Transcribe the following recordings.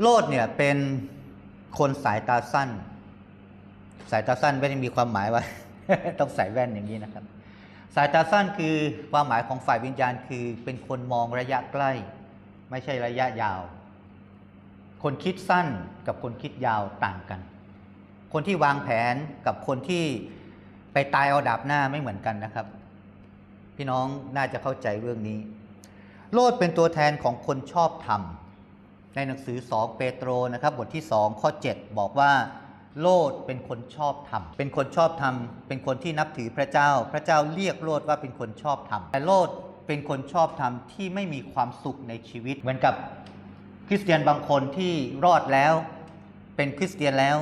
โลดเนี่ยเป็นคนสายตาสั้น สายตาสั้นไม่ได้มีความหมายว่า ต้องใส่แว่นอย่างนี้นะครับ สายตาสั้นคือความหมายของฝ่ายวิญญาณคือเป็นคนมองระยะใกล้ ไม่ใช่ระยะยาว คนคิดสั้นกับคนคิดยาวต่างกัน คนที่วางแผนกับคนที่ไปตายเอาดาบหน้าไม่เหมือนกันนะครับ พี่น้องน่าจะเข้าใจเรื่องนี้ โลดเป็นตัวแทนของคนชอบธรรม ในหนังสือ 2 เปโตรนะครับบทที่ 2 ข้อ 7 บอกว่า โลดเป็นคนชอบธรรม เป็นคนชอบธรรม เป็นคนที่นับถือพระเจ้า พระเจ้าเรียกโลดว่าเป็นคนชอบธรรม แต่โลดเป็นคนชอบธรรมที่ไม่มีความสุขในชีวิต เหมือนกับคริสเตียนบางคนที่รอดแล้ว เป็นคริสเตียนแล้ว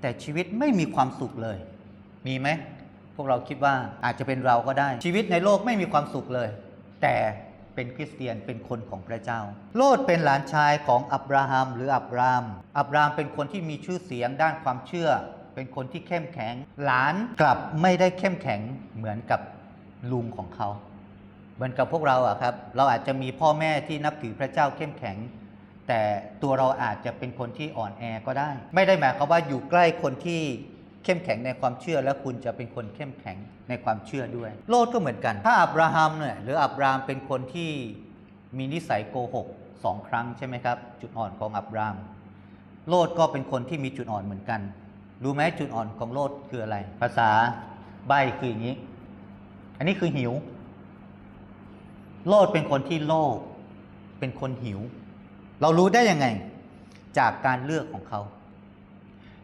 แต่ชีวิตไม่มีความสุขเลย มีไหมพวกเราคิดว่าอาจจะเป็นเราก็ได้ ชีวิตในโลกไม่มีความสุขเลย แต่ เป็นคริสเตียนเป็นคนของพระเจ้า โลดเป็นหลานชายของอับราฮัมหรืออับราม อับรามเป็นคนที่มีชื่อเสียงด้านความเชื่อ เป็นคนที่เข้มแข็ง หลานกลับไม่ได้เข้มแข็งเหมือนกับลุงของเขาเหมือนกับพวกเราอะครับ เราอาจจะมีพ่อแม่ที่นับถือพระเจ้าเข้มแข็ง แต่ตัวเราอาจจะเป็นคนที่อ่อนแอก็ได้ ไม่ได้หมายความว่าอยู่ใกล้คนที่ เข้มแข็งในความเชื่อแล้วคุณจะเป็นคนเข้มแข็งในความเชื่อด้วย โลดก็เหมือนกัน ถ้าอับราฮัมเนี่ยหรืออับรามเป็นคนที่มีนิสัยโกหกสองครั้งใช่ไหมครับ จุดอ่อนของอับราม โลดก็เป็นคนที่มีจุดอ่อนเหมือนกัน รู้ไหมจุดอ่อนของโลดคืออะไร ภาษาใบคืออย่างนี้ อันนี้คือหิว โลดเป็นคนที่โลภเป็นคนหิว เรารู้ได้ยังไง จากการเลือกของเขา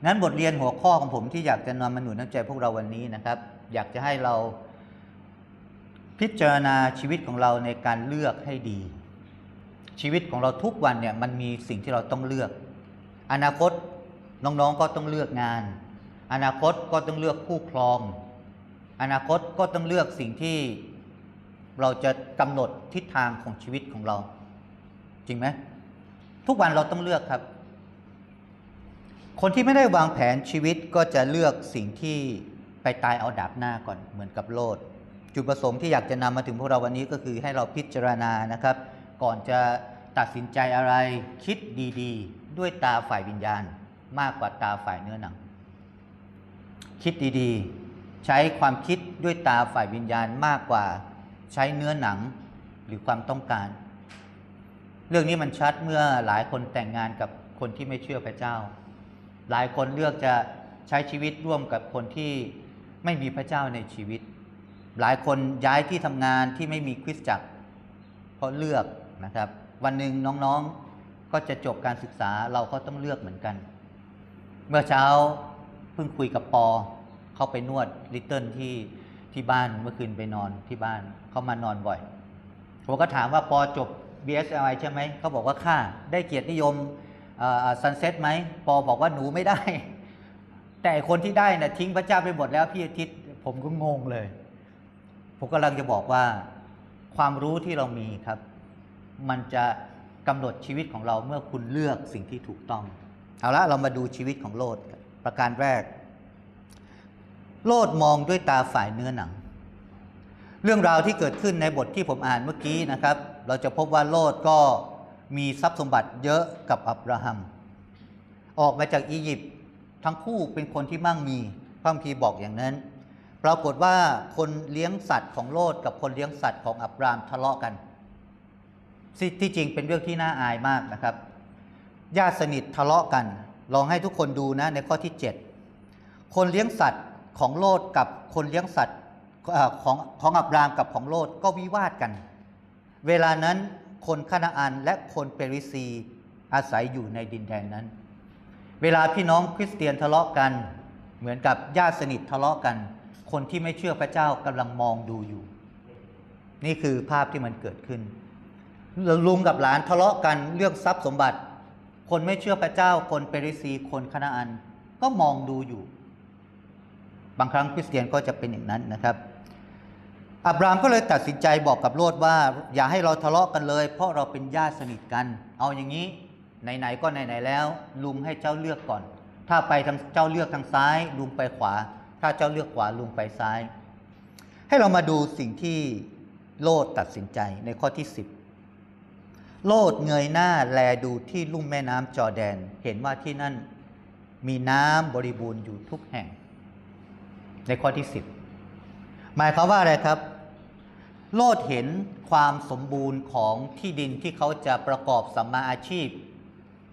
นั้นบทเรียนหัวข้อของผมที่อยากจะนำมาหนุนน้ำใจพวกเราวันนี้นะครับ อยากจะให้เราพิจารณาชีวิตของเราในการเลือกให้ดี ชีวิตของเราทุกวันเนี่ยมันมีสิ่งที่เราต้องเลือก อนาคตน้องๆก็ต้องเลือกงาน อนาคตก็ต้องเลือกคู่ครอง อนาคตก็ต้องเลือกสิ่งที่เราจะกำหนดทิศทางของชีวิตของเรา จริงไหมทุกวันเราต้องเลือกครับ คนที่ไม่ได้วางแผนชีวิตก็จะเลือกสิ่งที่ไปตายเอาดาบหน้าก่อนเหมือนกับโลด จุดประสงค์ที่อยากจะนำมาถึงพวกเราวันนี้ก็คือให้เราพิจารณานะครับ ก่อนจะตัดสินใจอะไรคิดดีๆ ด้วยตาฝ่ายวิญญาณ มากกว่าตาฝ่ายเนื้อหนัง คิดดีๆ ใช้ความคิดด้วยตาฝ่ายวิญญาณมากกว่าใช้เนื้อหนังหรือความต้องการ เรื่องนี้มันชัดเมื่อหลายคนแต่งงานกับคนที่ไม่เชื่อพระเจ้า หลายคนเลือกจะใช้ชีวิตร่วมกับคนที่ไม่มีพระเจ้าในชีวิต หลายคนย้ายที่ทำงานที่ไม่มีคริสตจักร เพราะเลือกนะครับ วันหนึ่งน้องๆก็จะจบการศึกษาเราก็ต้องเลือกเหมือนกัน เมื่อเช้าเพิ่งคุยกับปอ เขาไปนวดลิตเติ้ลที่ที่บ้านเมื่อคืนไปนอนที่บ้านเขามานอนบ่อยผมก็ถามว่าปอจบ BSI ใช่ไหมเขาบอกว่าค่าได้เกียรตินิยม ซันเซ็ตไหมปอบอกว่าหนูไม่ได้ แต่คนที่ได้นะ่ะทิ้งพระเจ้าไปหมดแล้วพี่อาทิตย์ผมก็งงเลย ผมกำลังจะบอกว่าความรู้ที่เรามีครับ มันจะกำหนดชีวิตของเราเมื่อคุณเลือกสิ่งที่ถูกต้อง เอาละเรามาดูชีวิตของโลดประการแรก โลดมองด้วยตาฝ่ายเนื้อหนัง เรื่องราวที่เกิดขึ้นในบทที่ผมอ่านเมื่อกี้นะครับ เราจะพบว่าโลดก็ มีทรัพย์สมบัติเยอะกับอับราฮัม ออกมาจากอียิปต์ทั้งคู่เป็นคนที่มั่งมีพระคัมภีร์บอกอย่างนั้น ปรากฏว่าคนเลี้ยงสัตว์ของโลดกับคนเลี้ยงสัตว์ของอับรามทะเลาะกันที่จริงเป็นเรื่องที่น่าอายมากนะครับญาติสนิททะเลาะกัน ลองให้ทุกคนดูนะในข้อที่ 7 คนเลี้ยงสัตว์ของโลดกับคนเลี้ยงสัตว์ของของอับรามกับของโลดก็วิวาทกัน เวลานั้น คนคานาอันและคนเปริซีอาศัยอยู่ในดินแดนนั้น เวลาพี่น้องคริสเตียนทะเลาะกัน เหมือนกับญาติสนิททะเลาะกัน คนที่ไม่เชื่อพระเจ้ากำลังมองดูอยู่ นี่คือภาพที่มันเกิดขึ้นลุงกับหลานทะเลาะกันเรื่องทรัพย์สมบัติ คนไม่เชื่อพระเจ้า คนเปริซีคนคานาอันก็มองดูอยู่ บางครั้งคริสเตียนก็จะเป็นอย่างนั้นนะครับ อับรามก็เลยตัดสินใจบอกกับโลดว่า อย่าให้เราทะเลาะกันเลย เพราะเราเป็นญาติสนิทกัน เอาอย่างนี้ไหนๆก็ไหนๆแล้ว ลุงให้เจ้าเลือกก่อน ถ้าไปทางเจ้าเลือกทางซ้าย ลุงไปขวา ถ้าเจ้าเลือกขวาลุงไปซ้าย ให้เรามาดูสิ่งที่โลดตัดสินใจในข้อที่ 10 โลดเงยหน้าแลดูที่ลุ่มแม่น้ำจอแดน เห็นว่าที่นั่นมีน้ำบริบูรณ์อยู่ทุกแห่ง ในข้อที่สิบ หมายความว่าอะไรครับ โลดเห็นความสมบูรณ์ของที่ดินที่เขาจะประกอบสัมมาอาชีพ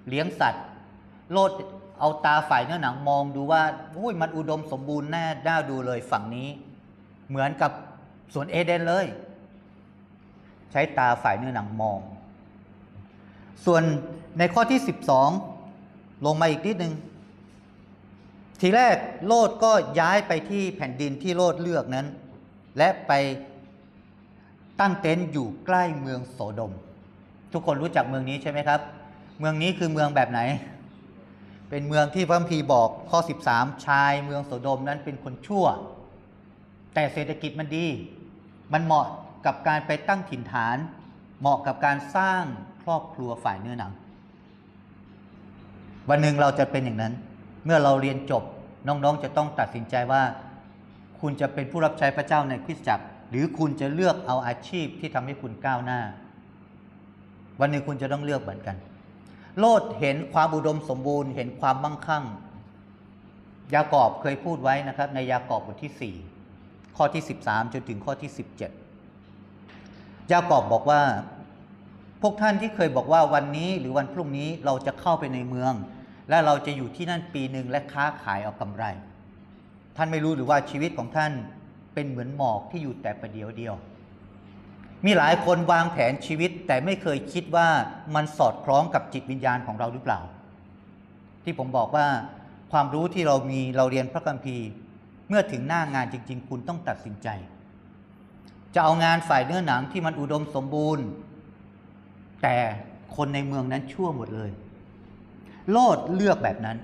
เลี้ยงสัตว์ โลดเอาตาฝ่ายเนื้อหนังมองดูว่าอุ้ยมันอุดมสมบูรณ์แน่น่าดูเลยฝั่งนี้ เหมือนกับสวนเอเดนเลย ใช้ตาฝ่ายเนื้อหนังมอง ส่วนในข้อที่ 12 ลงมาอีกนิดนึงทีแรกโลดก็ย้ายไปที่แผ่นดินที่โลดเลือกนั้น และไปตั้งเต็นท์อยู่ใกล้เมืองโสดม ทุกคนรู้จักเมืองนี้ใช่ไหมครับ เมืองนี้คือเมืองแบบไหน เป็นเมืองที่พระคัมภีบอกข้อ 13 ชายเมืองโสดมนั้นเป็นคนชั่ว แต่เศรษฐกิจมันดี มันเหมาะกับการไปตั้งถิ่นฐาน เหมาะกับการสร้างครอบครัวฝ่ายเนื้อหนัง วันหนึ่งเราจะเป็นอย่างนั้น เมื่อเราเรียนจบน้องๆจะต้องตัดสินใจว่า คุณจะเป็นผู้รับใช้พระเจ้าในคริสตจักร หรือคุณจะเลือกเอาอาชีพที่ทำให้คุณก้าวหน้า วันหนึ่งคุณจะต้องเลือกเหมือนกัน โลดเห็นความอุดมสมบูรณ์ เห็นความมั่งคั่ง ยากอบเคยพูดไว้นะครับ ในยากอบบทที่ 4 ข้อที่ 13 จนถึงข้อที่ 17 ยากอบบอกว่า พวกท่านที่เคยบอกว่าวันนี้หรือวันพรุ่งนี้เราจะเข้าไปในเมือง และเราจะอยู่ที่นั่นปีหนึ่งและค้าขายเอากำไร ท่านไม่รู้หรือว่าชีวิตของท่านเป็นเหมือนหมอกที่อยู่แต่ประเดียวเดียว มีหลายคนวางแผนชีวิตแต่ไม่เคยคิดว่ามันสอดคล้องกับจิตวิญญาณของเราหรือเปล่า ที่ผมบอกว่าความรู้ที่เรามีเราเรียนพระคัมภีร์ เมื่อถึงหน้างานจริง ๆ คุณต้องตัดสินใจ จะเอางานฝ่ายเนื้อหนังที่มันอุดมสมบูรณ์ แต่คนในเมืองนั้นชั่วหมดเลย โลดเลือกแบบนั้น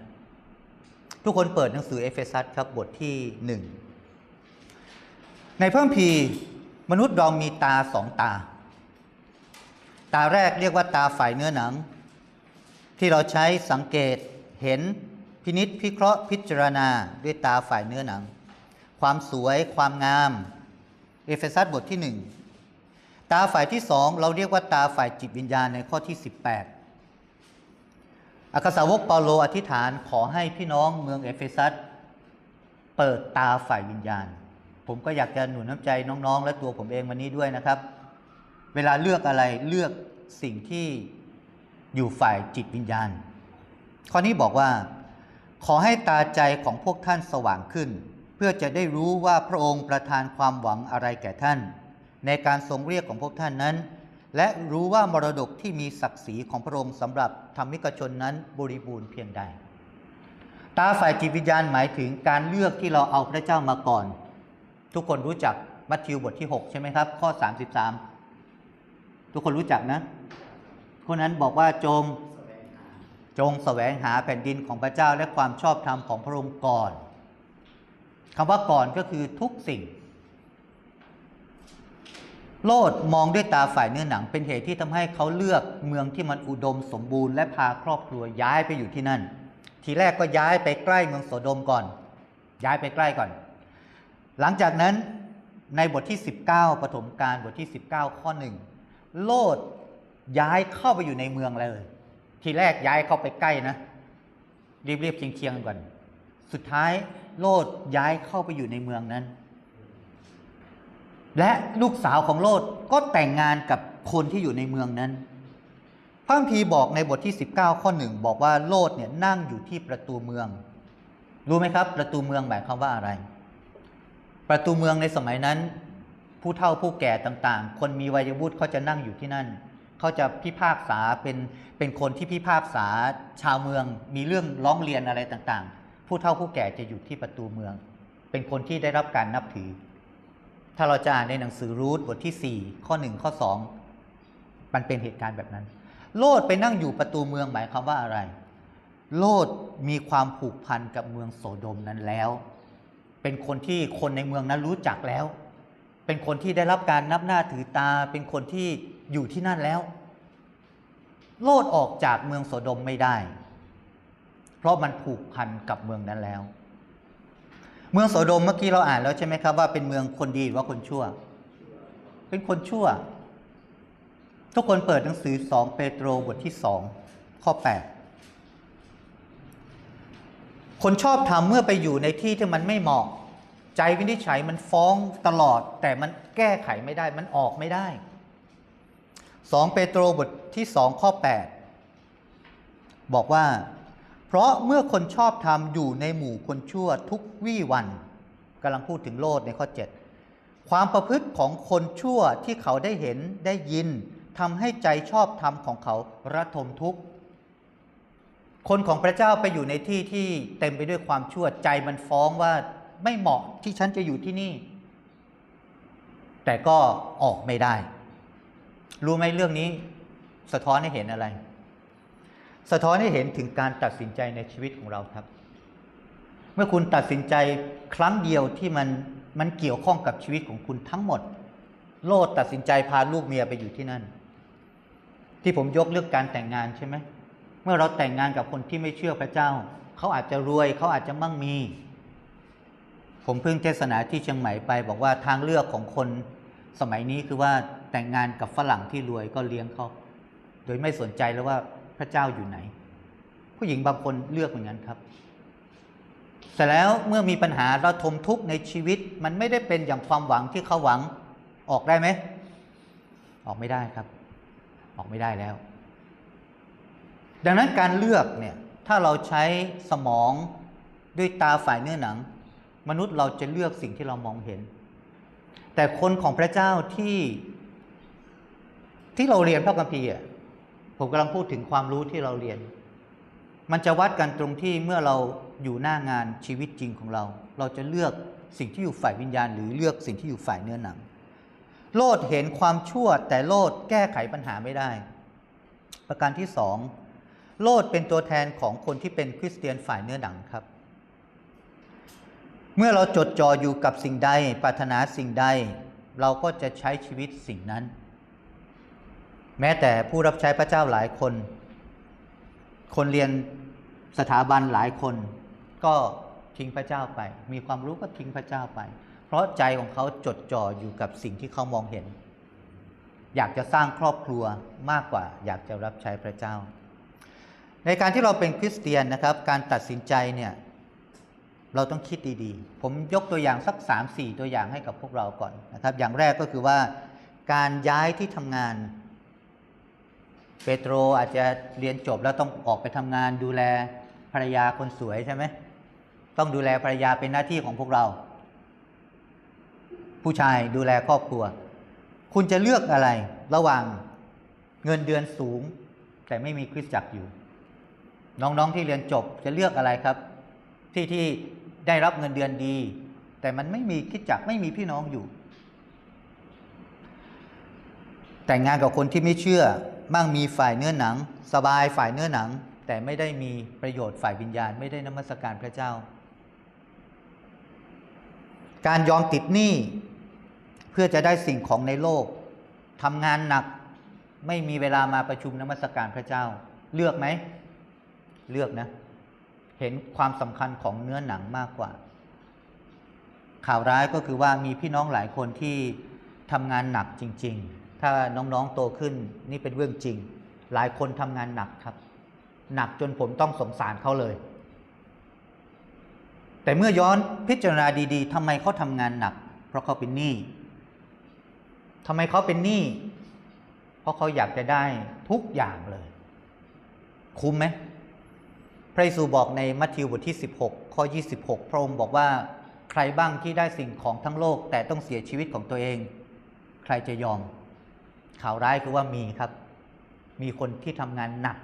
ทุกคนเปิดหนังสือเอเฟซัสครับบทที่หนึ่งในพระคัมภีมนุษย์เรามีตาสองตา ตาแรกเรียกว่าตาฝ่ายเนื้อหนัง ที่เราใช้สังเกตเห็นพินิษพิเคราะห์พิจารณาด้วยตาฝ่ายเนื้อหนัง ความสวยความงาม เอเฟซัสบทที่หนึ่งตาฝ่ายที่สองเราเรียกว่าตาฝ่ายจิตวิญญาณในข้อที่ 18 อัครสาวกเปาโลอธิษฐานขอให้พี่น้องเมืองเอเฟซัสเปิดตาฝ่ายวิญญาณ ผมก็อยากจะหนุนน้ำใจน้องๆ และตัวผมเองวันนี้ด้วยนะครับ เวลาเลือกอะไรเลือกสิ่งที่อยู่ฝ่ายจิตวิญญาณ ข้อนี้บอกว่า ขอให้ตาใจของพวกท่านสว่างขึ้น เพื่อจะได้รู้ว่าพระองค์ประทานความหวังอะไรแก่ท่าน ในการทรงเรียกของพวกท่านนั้น และรู้ว่ามรดกที่มีศักดิ์ศรีของพระองค์สำหรับธรรมิกชนนั้นบริบูรณ์เพียงใด ตาฝ่ายจิตวิญญาณหมายถึงการเลือกที่เราเอาพระเจ้ามาก่อน ทุกคนรู้จักมัทธิวบทที่ 6 ใช่ไหมครับ ข้อ 33 ทุกคนรู้จักนะ คนนั้นบอกว่าจงจงแสวงหาแผ่นดินของพระเจ้าและความชอบธรรมของพระองค์ก่อนคำว่าก่อนก็คือทุกสิ่ง โลดมองด้วยตาฝ่ายเนื้อหนัง เป็นเหตุที่ทำให้เขาเลือกเมืองที่มันอุดมสมบูรณ์และพาครอบครัวย้ายไปอยู่ที่นั่น ทีแรกก็ย้ายไปใกล้เมืองโสดมก่อน ย้ายไปใกล้ก่อน หลังจากนั้นในบทที่ 19ปฐมกาลบทที่ 19 ข้อหนึ่งโลดย้ายเข้าไปอยู่ในเมืองเลย ทีแรกย้ายเข้าไปใกล้นะรีบๆเคียงๆก่อน สุดท้ายโลดย้ายเข้าไปอยู่ในเมืองนั้น และลูกสาวของโลดก็แต่งงานกับคนที่อยู่ในเมืองนั้นพระคัมภีร์บอกในบทที่ 19 ข้อหนึ่งบอกว่าโลดเนี่ยนั่งอยู่ที่ประตูเมือง รู้ไหมครับ ประตูเมืองหมายความว่าอะไร ประตูเมืองในสมัยนั้น ผู้เฒ่าผู้แก่ต่างๆ คนมีวัยวุฒิเขาจะนั่งอยู่ที่นั่นเขาจะพิพากษาเป็นเป็นคนที่พิพากษาชาวเมือง มีเรื่องร้องเรียนอะไรต่างๆ ผู้เฒ่าผู้แก่จะอยู่ที่ประตูเมือง เป็นคนที่ได้รับการนับถือ ถ้าเราจะอ่านในหนังสือรูทบทที่ 4 ข้อ 1 ข้อ 2 มันเป็นเหตุการณ์แบบนั้น โลดไปนั่งอยู่ประตูเมืองหมายความว่าอะไร โลดมีความผูกพันกับเมืองโสโดมนั้นแล้ว เป็นคนที่คนในเมืองนั้นรู้จักแล้ว เป็นคนที่ได้รับการนับหน้าถือตา เป็นคนที่อยู่ที่นั่นแล้ว โลดออกจากเมืองโสโดมไม่ได้ เพราะมันผูกพันกับเมืองนั้นแล้ว เมืองโสโดมเมื่อกี้เราอ่านแล้วใช่ไหมครับว่าเป็นเมืองคนดีหรือว่าคนชั่ว เป็นคนชั่ว ทุกคนเปิดหนังสือสองเปโตรบทที่สองข้อ 8 คนชอบทำเมื่อไปอยู่ในที่ที่มันไม่เหมาะ ใจวินิจฉัยมันฟ้องตลอด แต่มันแก้ไขไม่ได้มันออกไม่ได้สองเปโตรบทที่สองข้อ 8 บอกว่า เพราะเมื่อคนชอบทำอยู่ในหมู่คนชั่วทุกวี่วันกำลังพูดถึงโลดในข้อ 7 ความประพฤติของคนชั่วที่เขาได้เห็นได้ยินทำให้ใจชอบธรรมของเขาระทมทุกข์คนของพระเจ้าไปอยู่ในที่ที่เต็มไปด้วยความชั่วใจมันฟ้องว่าไม่เหมาะที่ฉันจะอยู่ที่นี่ แต่ก็ออกไม่ได้ รู้ไหมเรื่องนี้ สะท้อนให้เห็นอะไร สะท้อนให้เห็นถึงการตัดสินใจในชีวิตของเราครับ เมื่อคุณตัดสินใจครั้งเดียวที่มันมันเกี่ยวข้องกับชีวิตของคุณทั้งหมด โลดตัดสินใจพาลูกเมียไปอยู่ที่นั่น ที่ผมยกเรื่องการแต่งงานใช่ไหมเมื่อเราแต่งงานกับคนที่ไม่เชื่อพระเจ้า เขาอาจจะรวยเขาอาจจะมั่งมี ผมเพิ่งเทศนาที่เชียงใหม่ไป บอกว่าทางเลือกของคนสมัยนี้คือว่าแต่งงานกับฝรั่งที่รวยก็เลี้ยงเขาโดยไม่สนใจแล้วว่า พระเจ้าอยู่ไหน ผู้หญิงบางคนเลือกเหมือนกันครับแต่แล้วเมื่อมีปัญหาเราทมทุกข์ในชีวิต มันไม่ได้เป็นอย่างความหวังที่เขาหวังออกได้ไหม ออกไม่ได้ครับ ออกไม่ได้แล้ว ดังนั้นการเลือกเนี่ยถ้าเราใช้สมองด้วยตาฝ่ายเนื้อหนัง มนุษย์เราจะเลือกสิ่งที่เรามองเห็น แต่คนของพระเจ้าที่ที่เราเรียนพระคัมภีร์ ผมกำลังพูดถึงความรู้ที่เราเรียน มันจะวัดกันตรงที่เมื่อเราอยู่หน้างานชีวิตจริงของเรา เราจะเลือกสิ่งที่อยู่ฝ่ายวิญญาณ หรือเลือกสิ่งที่อยู่ฝ่ายเนื้อหนัง โลดเห็นความชั่วแต่โลดแก้ไขปัญหาไม่ได้ ประการที่สองโลดเป็นตัวแทนของคนที่เป็นคริสเตียนฝ่ายเนื้อหนังครับ เมื่อเราจดจ่ออยู่กับสิ่งใดปรารถนาสิ่งใด เราก็จะใช้ชีวิตสิ่งนั้น แม้แต่ผู้รับใช้พระเจ้าหลายคน คนเรียนสถาบันหลายคน ก็ทิ้งพระเจ้าไป มีความรู้ก็ทิ้งพระเจ้าไป เพราะใจของเขาจดจ่ออยู่กับสิ่งที่เขามองเห็น อยากจะสร้างครอบครัวมากกว่า อยากจะรับใช้พระเจ้า ในการที่เราเป็นคริสเตียนนะครับ การตัดสินใจเนี่ยเราต้องคิดดีๆ ผมยกตัวอย่างสัก3ามสี่ตัวอย่างให้กับพวกเราก่อนนะครับ อย่างแรกก็คือว่าการย้ายที่ทำงาน เปโตรอาจจะเรียนจบแล้วต้องออกไปทำงานดูแลภรรยาคนสวยใช่ไหมต้องดูแลภรรยาเป็นหน้าที่ของพวกเรา ผู้ชายดูแลครอบครัว คุณจะเลือกอะไรระหว่างเงินเดือนสูง แต่ไม่มีคริสตจักรอยู่ น้องๆที่เรียนจบจะเลือกอะไรครับ ที่ที่ได้รับเงินเดือนดี แต่มันไม่มีคริสตจักรไม่มีพี่น้องอยู่ แต่งงานกับคนที่ไม่เชื่อ มั่งมีฝ่ายเนื้อหนัง สบายฝ่ายเนื้อหนัง แต่ไม่ได้มีประโยชน์ฝ่ายวิญญาณ ไม่ได้นมัสการพระเจ้า การยอมติดหนี้เพื่อจะได้สิ่งของในโลกทำงานหนักไม่มีเวลามาประชุมนมัสการพระเจ้า เลือกไหม เลือกนะ เห็นความสำคัญของเนื้อหนังมากกว่า ข่าวร้ายก็คือว่ามีพี่น้องหลายคนที่ทำงานหนักจริง ๆ ถ้าน้องๆโตขึ้นนี่เป็นเรื่องจริง หลายคนทำงานหนักครับ หนักจนผมต้องสงสารเขาเลย แต่เมื่อย้อนพิจารณาดีๆทำไมเขาทำงานหนัก เพราะเขาเป็นหนี้ทำไมเขาเป็นหนี้เพราะเขาอยากจะได้ทุกอย่างเลย คุ้มไหมพระเยซูบอกในมัทธิวบทที่ 16 ข้อ 26 พระองค์บอกว่าใครบ้างที่ได้สิ่งของทั้งโลกแต่ต้องเสียชีวิตของตัวเอง ใครจะยอม ข่าวร้ายคือว่ามีครับ มีคนที่ทำงานหนัก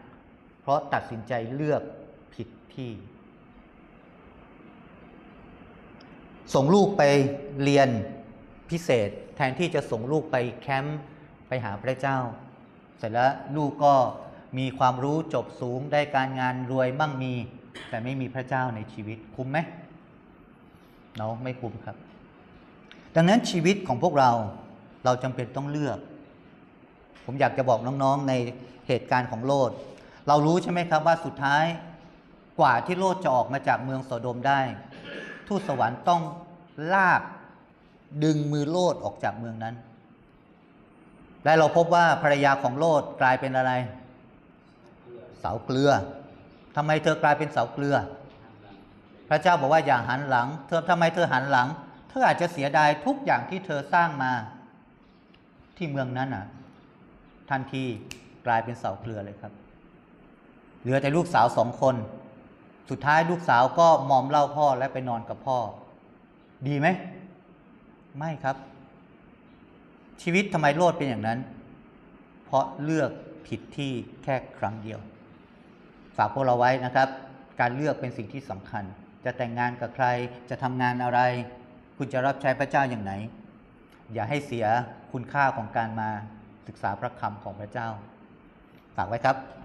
เพราะตัดสินใจเลือกผิดที่ ส่งลูกไปเรียนพิเศษ แทนที่จะส่งลูกไปแคมป์ไปหาพระเจ้า เสร็จแล้วลูกก็มีความรู้จบสูงได้การงานรวยมั่งมี แต่ไม่มีพระเจ้าในชีวิตคุ้มไหมเนาะไม่คุ้มครับ ดังนั้นชีวิตของพวกเราเราจำเป็นต้องเลือก ผมอยากจะบอกน้องๆในเหตุการณ์ของโลด เรารู้ใช่ไหมครับว่าสุดท้ายกว่าที่โลดจะออกมาจากเมืองโสโดมได้ ทูตสวรรค์ต้องลากดึงมือโลดออกจากเมืองนั้น และเราพบว่าภรรยาของโลดกลายเป็นอะไร เสาเกลือทำไมเธอกลายเป็นเสาเกลือ พระเจ้าบอกว่าอย่าหันหลัง เธอทำไมเธอหันหลัง เธออาจจะเสียดายทุกอย่างที่เธอสร้างมาที่เมืองนั้นอะ ทันทีกลายเป็นเสาเกลือเลยครับ เหลือแต่ลูกสาวสองคน สุดท้ายลูกสาวก็มอมเล้าพ่อและไปนอนกับพ่อ ดีไหม ไม่ครับ ชีวิตทำไมโลดเป็นอย่างนั้น เพราะเลือกผิดที่แค่ครั้งเดียว ฝากพวกเราไว้นะครับ การเลือกเป็นสิ่งที่สำคัญ จะแต่งงานกับใครจะทำงานอะไร คุณจะรับใช้พระเจ้าอย่างไหน อย่าให้เสียคุณค่าของการมา ศึกษาพระคำของพระเจ้า ฝากไว้ครับ